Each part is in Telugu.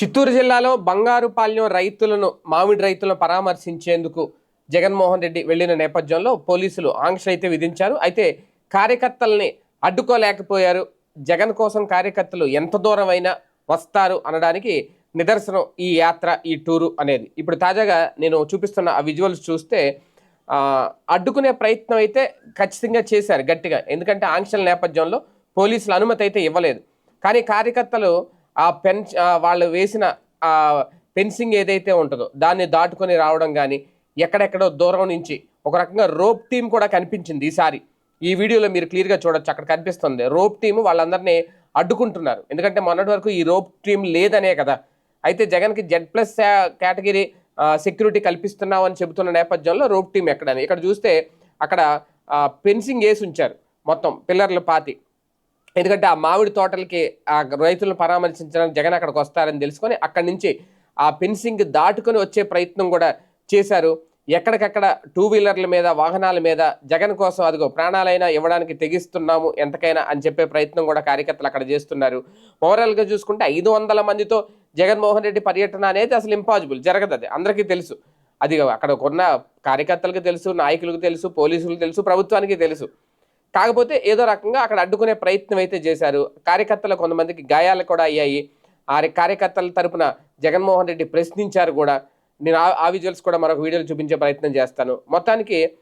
చిత్తూరు జిల్లాలో బంగారుపాల్యం రైతులను మామిడి రైతులను పరామర్శించేందుకు జగన్మోహన్ రెడ్డి వెళ్ళిన నేపథ్యంలో పోలీసులు ఆంక్ష అయితే విధించారు. అయితే కార్యకర్తల్ని అడ్డుకోలేకపోయారు. జగన్ కోసం కార్యకర్తలు ఎంత దూరమైనా వస్తారు అనడానికి నిదర్శనం ఈ యాత్ర ఈ టూరు అనేది. ఇప్పుడు తాజాగా నేను చూపిస్తున్న ఆ విజువల్స్ చూస్తే అడ్డుకునే ప్రయత్నం అయితే ఖచ్చితంగా చేశారు గట్టిగా. ఎందుకంటే ఆంక్షల నేపథ్యంలో పోలీసులు అనుమతి అయితే ఇవ్వలేదు. కానీ కార్యకర్తలు ఆ పెన్ వాళ్ళు వేసిన ఆ ఫెన్సింగ్ ఏదైతే ఉంటుందో దాన్ని దాటుకొని రావడం కానీ ఎక్కడెక్కడో దూరం నుంచి ఒక రకంగా రోప్ టీం కూడా కనిపించింది ఈసారి. ఈ వీడియోలో మీరు క్లియర్గా చూడొచ్చు అక్కడ కనిపిస్తుంది. రోప్ టీం వాళ్ళందరినీ అడ్డుకుంటున్నారు. ఎందుకంటే మొన్నటి వరకు ఈ రోప్ టీం లేదనే కదా. అయితే జగన్కి జెడ్ ప్లస్ కేటగిరీ సెక్యూరిటీ కల్పిస్తున్నామని చెబుతున్న నేపథ్యంలో రోప్ టీం ఎక్కడని. ఇక్కడ చూస్తే అక్కడ ఫెన్సింగ్ వేసి ఉంచారు మొత్తం పిల్లర్లు పాతి. ఎందుకంటే ఆ మామిడి తోటలకి ఆ రైతులను పరామర్శించడానికి జగన్ అక్కడికి వస్తారని తెలుసుకొని అక్కడి నుంచి ఆ ఫెన్సింగ్ దాటుకొని వచ్చే ప్రయత్నం కూడా చేశారు. ఎక్కడికక్కడ టూ వీలర్ల మీద వాహనాల మీద జగన్ కోసం అదిగో ప్రాణాలైనా ఇవ్వడానికి తెగిస్తున్నాము ఎంతకైనా అని చెప్పే ప్రయత్నం కూడా కార్యకర్తలు అక్కడ చేస్తున్నారు. ఓవరాల్గా చూసుకుంటే ఐదు వందల మందితో జగన్మోహన్ రెడ్డి పర్యటన అనేది అసలు ఇంపాసిబుల్ జరగదు అది. అందరికీ తెలుసు. అది అక్కడ ఉన్న కార్యకర్తలకు తెలుసు నాయకులకు తెలుసు పోలీసులకు తెలుసు ప్రభుత్వానికి తెలుసు. కాకపోతే ఏదో రకంగా అక్కడ అడ్డుకునే ప్రయత్నం అయితే చేశారు. కార్యకర్తలు కొంతమందికి గాయాలు కూడా అయ్యాయి. ఆ కార్యకర్తల తరపున జగన్మోహన్ రెడ్డి ప్రశ్నించారు కూడా. నేను ఆ- ఆ విజువల్స్ కూడా మరొక వీడియోలు చూపించే ప్రయత్నం చేస్తాను. మొత్తానికి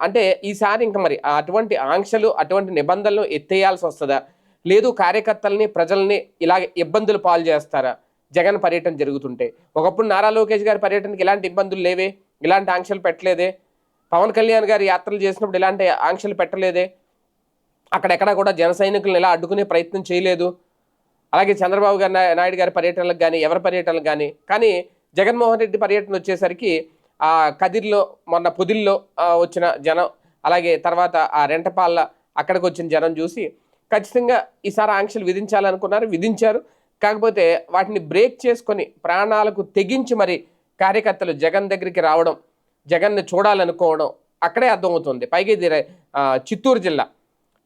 అంటే ఈసారి ఇంకా మరి అటువంటి ఆంక్షలు అటువంటి నిబంధనలు ఎత్తేయాల్సి వస్తుందా? లేదు కార్యకర్తల్ని ప్రజల్ని ఇలాగ ఇబ్బందులు పాలు చేస్తారా? జగన్ పర్యటన జరుగుతుంటే. ఒకప్పుడు నారా లోకేష్ గారి పర్యటనకి ఇలాంటి ఇబ్బందులు లేవే. ఇలాంటి ఆంక్షలు పెట్టలేదే. పవన్ కళ్యాణ్ గారి యాత్రలు చేసినప్పుడు ఇలాంటి ఆంక్షలు పెట్టలేదే? అక్కడెక్కడా కూడా జన సైనికులను ఇలా అడ్డుకునే ప్రయత్నం చేయలేదు? అలాగే చంద్రబాబు గారి నాయుడు గారి పర్యటనలకు కానీ ఎవరి పర్యటనలకు కానీ కానీ జగన్మోహన్ రెడ్డి పర్యటన వచ్చేసరికి ఆ కదిర్లో మొన్న పొదిల్లో వచ్చిన జనం అలాగే తర్వాత ఆ రెంటపాళ్ళ అక్కడికి వచ్చిన జనం చూసి ఖచ్చితంగా ఈసారి ఆంక్షలు విధించాలనుకున్నారు విధించారు. కాకపోతే వాటిని బ్రేక్ చేసుకొని ప్రాణాలకు తెగించి మరి కార్యకర్తలు జగన్ దగ్గరికి రావడం జగన్ని చూడాలనుకోవడం అక్కడే అర్థమవుతుంది. పైగా ఇది చిత్తూరు జిల్లా.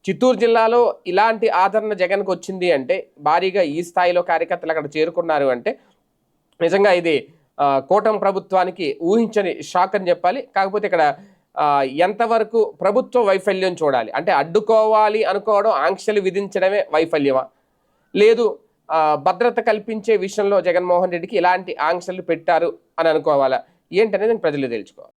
చిత్తూరు జిల్లాలో ఇలాంటి ఆదరణ జగన్కి వచ్చింది అంటే భారీగా ఈ స్థాయిలో కార్యకర్తలు అక్కడ చేరుకున్నారు అంటే నిజంగా ఇది కూటమి ప్రభుత్వానికి ఊహించని షాక్ అని చెప్పాలి. కాకపోతే ఇక్కడ ఎంతవరకు ప్రభుత్వ వైఫల్యం చూడాలి. అంటే అడ్డుకోవాలి అనుకోవడం ఆంక్షలు విధించడమే వైఫల్యమా? లేదు భద్రత కల్పించే విషయంలో జగన్మోహన్ రెడ్డికి ఇలాంటి ఆంక్షలు పెట్టారు అని అనుకోవాలా? ఏంటనేది ప్రజలు తెలుసుకోవాలి.